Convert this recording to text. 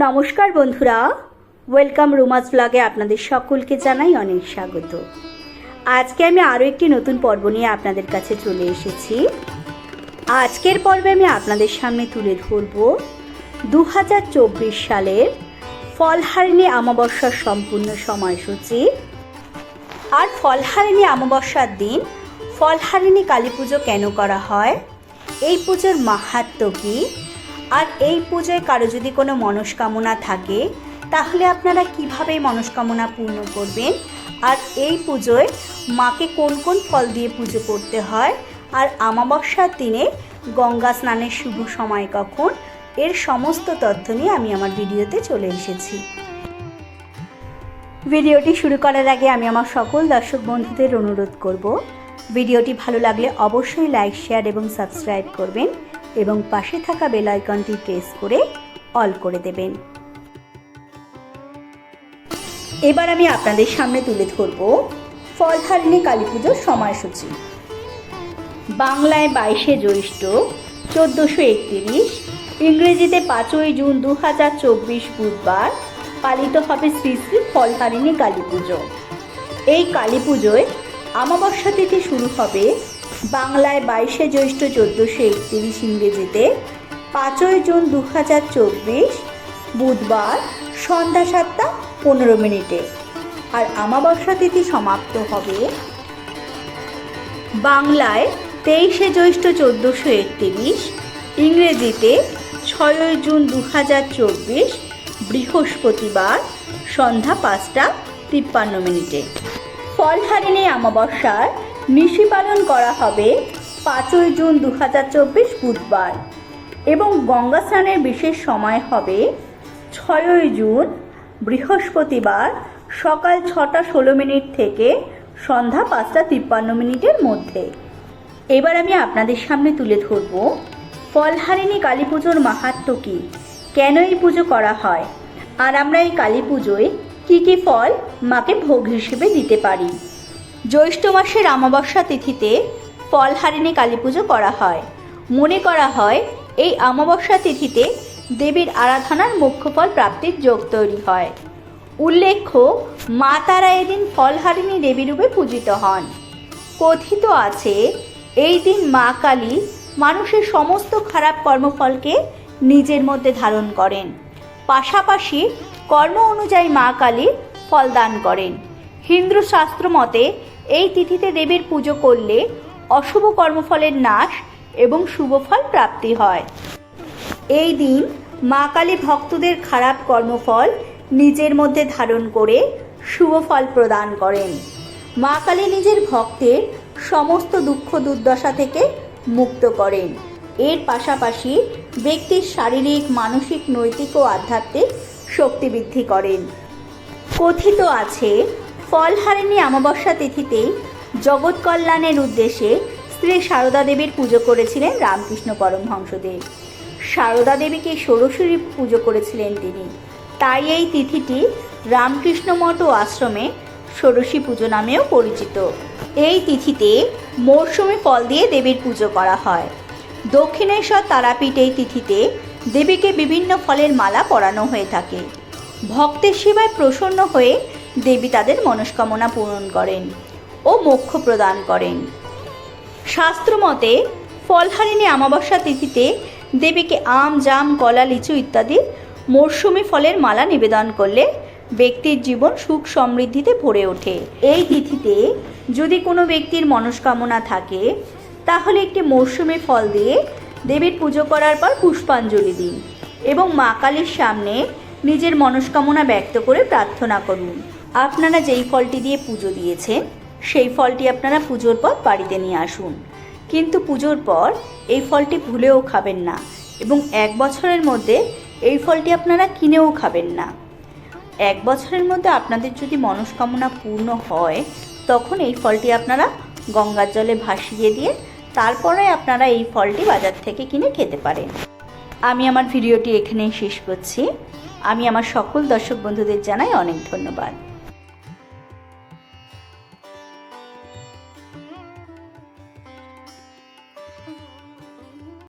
নমস্কার বন্ধুরা। ওয়েলকাম রুমাস ব্লগে আপনাদের সকলকে জানাই অনেক স্বাগত। আজকে আমি আরও একটি নতুন পর্ব নিয়ে আপনাদের কাছে চলে এসেছি। আজকের পর্বে আমি আপনাদের সামনে তুলে ধরব দু হাজার চব্বিশ সালের ফলহারিণী অমাবস্যার সম্পূর্ণ সময়সূচি। আর ফলহারিণী অমাবস্যার দিন ফলহারিণী কালী পুজো কেন করা হয়? এই পুজোর মাহাত্ম্য কী? আর এই পুজোয় কারও যদি কোনো মনস্কামনা থাকে, তাহলে আপনারা কীভাবে মনস্কামনা পূর্ণ করবেন? আর এই পুজোয় মাকে কোন কোন ফল দিয়ে পুজো করতে হয়? আর আমাবস্যার দিনে গঙ্গা স্নানের শুভ সময় কখন? এর সমস্ত তথ্য নিয়ে আমি আমার ভিডিওতে চলে এসেছি। ভিডিওটি শুরু করার আগে আমি আমার সকল দর্শক বন্ধুদের অনুরোধ করব, ভিডিওটি ভালো লাগলে অবশ্যই লাইক, শেয়ার এবং সাবস্ক্রাইব করবেন। এবং পাশে থাকা বেল আইকনটি প্রেস করে অল করে দেবেন। এবার আমি আপনাদের সামনে তুলে ধরব ফলহারিণী কালী পুজোর সময়সূচি। বাংলায় বাইশে জ্যৈষ্ঠ চোদ্দোশো একতিরিশ, ইংরেজিতে পাঁচই জুন দু হাজার চব্বিশ বুধবার পালিত হবে শ্রী শ্রী ফলহারিণী কালী পুজো। এই কালী পুজোয় অমাবস্যা তিথি শুরু হবে বাংলায় বাইশে জ্যৈষ্ঠ চোদ্দোশো একতিরিশ ইংরেজিতে, পাঁচই জুন দু হাজার চব্বিশ, বুধবার সন্ধ্যা সাতটা পনেরো মিনিটে। আর আমাবস্যা তিথি সমাপ্ত হবে বাংলায় তেইশে জ্যৈষ্ঠ চোদ্দোশো একতিরিশ, ইংরেজিতে ছয়ই জুন দু হাজার চব্বিশ, বৃহস্পতিবার সন্ধ্যা পাঁচটা তিপ্পান্ন মিনিটে। ফলহারিণী অমাবস্যার নিশি পালন করা হবে পাঁচই জুন দু হাজার চব্বিশ বুধবার এবং গঙ্গা স্নানের বিশেষ সময় হবে ছয়ই জুন বৃহস্পতিবার সকাল ছটা ষোলো মিনিট থেকে সন্ধ্যা পাঁচটা তিপ্পান্ন মিনিটের মধ্যে। এবার আমি আপনাদের সামনে তুলে ধরব, ফলহারিণী কালী পুজোর মাহাত্ম্য কী? কেন এই পুজো করা হয়? আর আমরা এই কালী পুজোয় কী কী ফল মাকে ভোগ হিসেবে দিতে পারি? জ্যৈষ্ঠ মাসের অমাবস্যা তিথিতে ফলহারিণী কালী পুজো করা হয়। মনে করা হয়, এই অমাবস্যা তিথিতে দেবীর আরাধনার মুখ্য ফল প্রাপ্তির যোগ তৈরি হয়। উল্লেখ্য, মা তারা এদিন ফলহারিণী দেবী রূপে পূজিত হন। কথিত আছে, এই দিন মা কালী মানুষের সমস্ত খারাপ কর্মফলকে নিজের মধ্যে ধারণ করেন। পাশাপাশি কর্ম অনুযায়ী মা কালী ফলদান করেন। হিন্দু শাস্ত্র মতে এই তিথিতে দেবীর পুজো করলে অশুভ কর্মফলের নাশ এবং শুভ ফল প্রাপ্তি হয়। এই দিন মা কালী ভক্তদের খারাপ কর্মফল নিজের মধ্যে ধারণ করে শুভ ফল প্রদান করেন। মা কালী নিজের ভক্তের সমস্ত দুঃখ দুর্দশা থেকে মুক্ত করেন। এর পাশাপাশি ব্যক্তির শারীরিক, মানসিক, নৈতিক ও আধ্যাত্মিক শক্তি বৃদ্ধি করেন। কথিত আছে ফলহারিণী অমাবস্যা তিথিতেই জগৎ কল্যাণের উদ্দেশ্যে স্ত্রী সারদা দেবীর পুজো করেছিলেন রামকৃষ্ণ পরমহংসদেব। সারদা দেবীকে ষোড়শী পুজো করেছিলেন তিনি। তাই এই তিথিটি রামকৃষ্ণ মঠ ও আশ্রমে ষোড়শী পুজো নামেও পরিচিত। এই তিথিতে মরশুমে ফল দিয়ে দেবীর পুজো করা হয়। দক্ষিণেশ্বর তারাপীঠ এই তিথিতে দেবীকে বিভিন্ন ফলের মালা পরানো হয়ে থাকে। ভক্তের সেবায় প্রসন্ন হয়ে দেবী তাদের মনস্কামনা পূরণ করেন ও মোক্ষ প্রদান করেন। শাস্ত্রমতে, ফলহারিণী অমাবস্যা তিথিতে দেবীকে আম, জাম, কলা, লিচু ইত্যাদি মরশুমি ফলের মালা নিবেদন করলে ব্যক্তির জীবন সুখ সমৃদ্ধিতে ভরে ওঠে। এই তিথিতে যদি কোনো ব্যক্তির মনস্কামনা থাকে, তাহলে একটি মরশুমি ফল দিয়ে দেবীর পুজো করার পর পুষ্পাঞ্জলি দিন এবং মা কালীর সামনে নিজের মনস্কামনা ব্যক্ত করে প্রার্থনা করুন। আপনারা যেই ফলটি দিয়ে পুজো দিয়েছেন, সেই ফলটি আপনারা পুজোর পর বাড়িতে নিয়ে আসুন। কিন্তু পুজোর পর এই ফলটি ভুলেও খাবেন না এবং এক বছরের মধ্যে এই ফলটি আপনারা কিনেও খাবেন না। এক বছরের মধ্যে আপনাদের যদি মনস্কামনা পূর্ণ হয়, তখন এই ফলটি আপনারা গঙ্গার জলে ভাসিয়ে দিয়ে তারপরে আপনারা এই ফলটি বাজার থেকে কিনে খেতে পারেন। আমি আমার ভিডিওটি এখানেই শেষ করছি। আমি আমার সকল দর্শক বন্ধুদের জানাই অনেক ধন্যবাদ।